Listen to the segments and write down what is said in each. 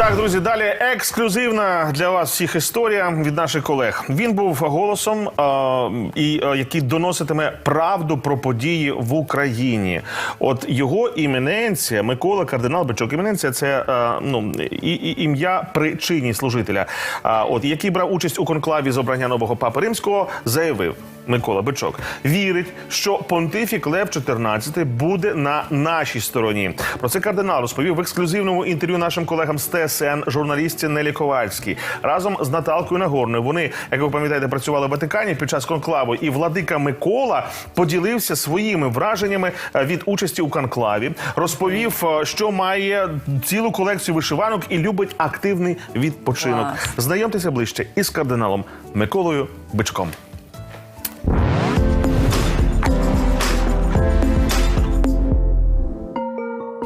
Так, друзі, далі ексклюзивна для вас всіх історія від наших колег. Він був голосом, е, і е, який доноситиме правду про події в Україні. От його імененція Микола Кардинал Бичок. Імененція це е, ну і, і ім'я причині служителя. А от який брав участь у конклаві з обрання нового папи римського, заявив. Микола Бичок вірить, що понтифік Лев XIV буде на нашій стороні. Про це кардинал розповів в ексклюзивному інтерв'ю нашим колегам з ТСН журналістці Нелі Ковальській разом з Наталкою Нагорною. Вони, як ви пам'ятаєте, працювали в Ватикані під час конклаву. І владика Микола поділився своїми враженнями е, від участі у конклаві. Розповів, е, що має цілу колекцію вишиванок і любить активний відпочинок. Знайомтеся ближче із кардиналом Миколою Бичком.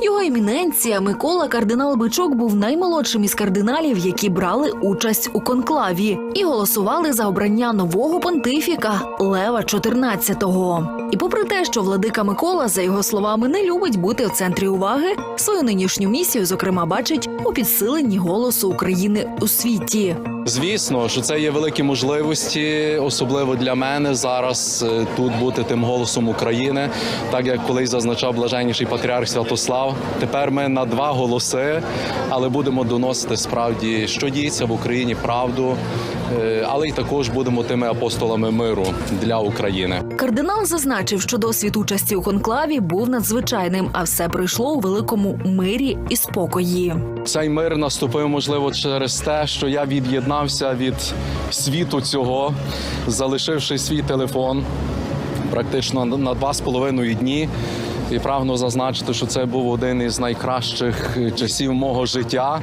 Його еміненція Микола кардинал Бичок був наймолодшим із кардиналів, які брали участь у конклаві і голосували за обрання нового понтифіка Лева XIV. І попри те, що владика Микола, за його словами, не любить бути у центрі уваги, свою нинішню місію, зокрема, бачить у підсиленні голосу України у світі. Звісно, що це є великі можливості, особливо для мене зараз е, тут бути тим голосом України, так як колись зазначав блаженніший патріарх Святослав. Тепер ми на два голоси, але будемо доносити справді, що діється в Україні, правду, е, але й також будемо тими апостолами миру для України. Кардинал зазначив, що досвід участі у конклаві був надзвичайним, а все пройшло у великому мирі і спокої. Цей мир наступив, можливо, через те, що я від'єднався від світу цього, залишивши свій телефон практично на два з половиною дні. І прагну зазначити, що це був один із найкращих часів мого життя,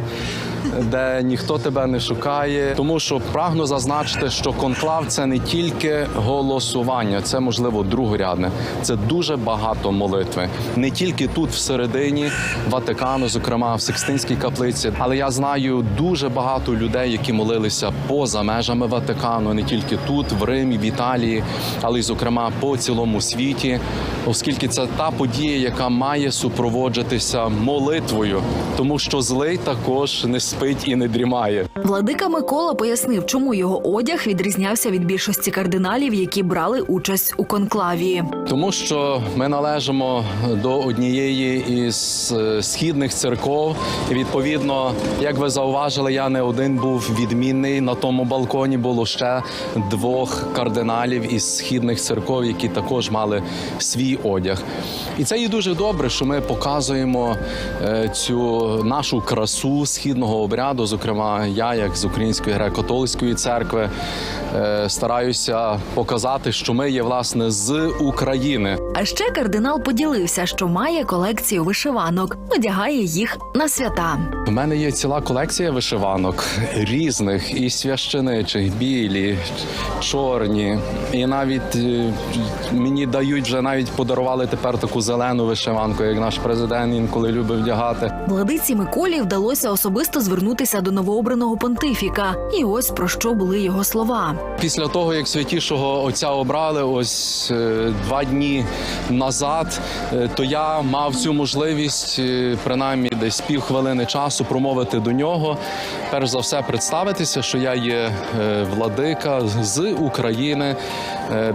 де ніхто тебе не шукає. Тому що прагну зазначити, що конклав це не тільки голосування, це можливо другорядне. Це дуже багато молитви. Не тільки тут, всередині Ватикану, зокрема в Сикстинській каплиці, але я знаю дуже багато людей, які молилися поза межами Ватикану, не тільки тут, в Римі, в Італії, але й зокрема по цілому світі, оскільки це та подія, яка має супроводжуватися молитвою, тому що злий також не спить і не дрімає. Владика Микола пояснив, чому його одяг відрізнявся від більшості кардиналів, які брали участь у конклаві. Тому що ми належимо до однієї із е, східних церков. І відповідно, як ви зауважили, я не один був відмінний. На тому балконі було ще двох кардиналів із східних церков, які також мали свій одяг. І це є дуже добре, що ми показуємо е, цю нашу красу східного обряду. Зокрема, я, як з Української греко-католицької церкви, стараюся показати, що ми є власне з України. А ще кардинал поділився, що має колекцію вишиванок, одягає їх на свята. У мене є ціла колекція вишиванок різних і священичих, білі, чорні. І навіть е, мені дають вже навіть подарували тепер таку зелену вишиванку, як наш президент інколи любив вдягати. Владиці Миколі вдалося особисто звернутися до новообраного понтифіка. І ось про що були його слова. Після того, як святішого отця обрали, ось е, два дні назад, е, то я мав цю можливість, е, принаймні десь півхвилини часу, промовити до нього. Перш за все, представитися, що я є владика з України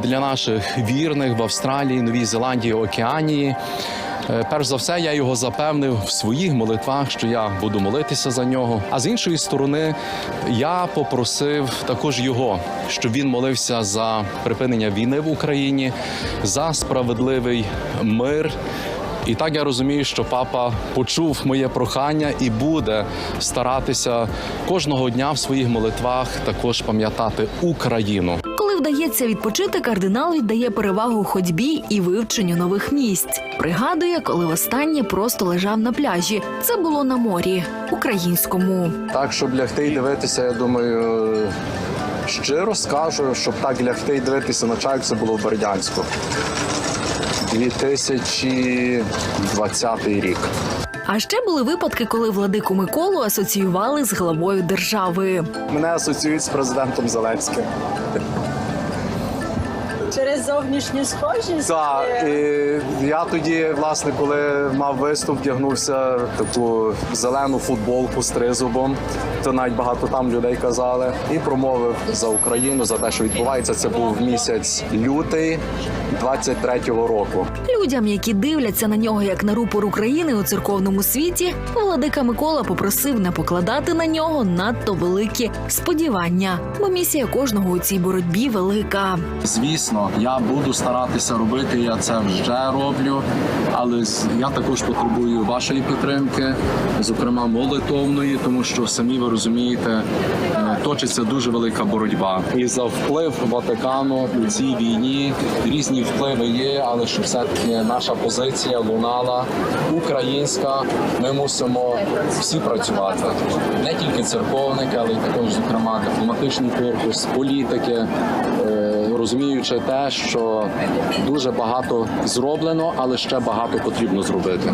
для наших вірних в Австралії, Новій Зеландії, Океанії. Е, Перш за все, я його запевнив в своїх молитвах, що я буду молитися за нього. А з іншої сторони, я попросив також його, щоб він молився за припинення війни в Україні, за справедливий мир. І так я розумію, що папа почув моє прохання і буде старатися кожного дня в своїх молитвах також пам'ятати Україну. Коли вдається відпочити, кардинал віддає перевагу ходьбі і вивченню нових місць. Пригадує, коли востаннє просто лежав на пляжі. Це було на морі українському. Так, щоб лягти і дивитися, я думаю, щиро скажу, щоб так лягти і дивитися на чайок, це було в Бердянську. 2020 рік. А ще були випадки, коли владику Миколу асоціювали з главою держави. Мене асоціюють з президентом Зеленським. Через зовнішню схожість? Так, і я тоді, власне, коли мав виступ, вдягнувся таку зелену футболку з тризубом. То навіть багато там людей казали, і промовив за Україну за те, що відбувається. Це був місяць лютий 23-го року. Людям, які дивляться на нього як на рупор України у церковному світі, владика Микола попросив не покладати на нього надто великі сподівання, бо місія кожного у цій боротьбі велика. Звісно, я буду старатися робити. Я це вже роблю, але я також потребую вашої підтримки, зокрема молитовної, тому що самі ви розумієте, е, точиться дуже велика боротьба. І за вплив Ватикану у цій війні різні впливи є, але що все таки наша позиція лунала українська. Ми мусимо всі працювати, не тільки церковники, але й також, зокрема, дипломатичний корпус, політики. Розуміючи те, що дуже багато зроблено, але ще багато потрібно зробити.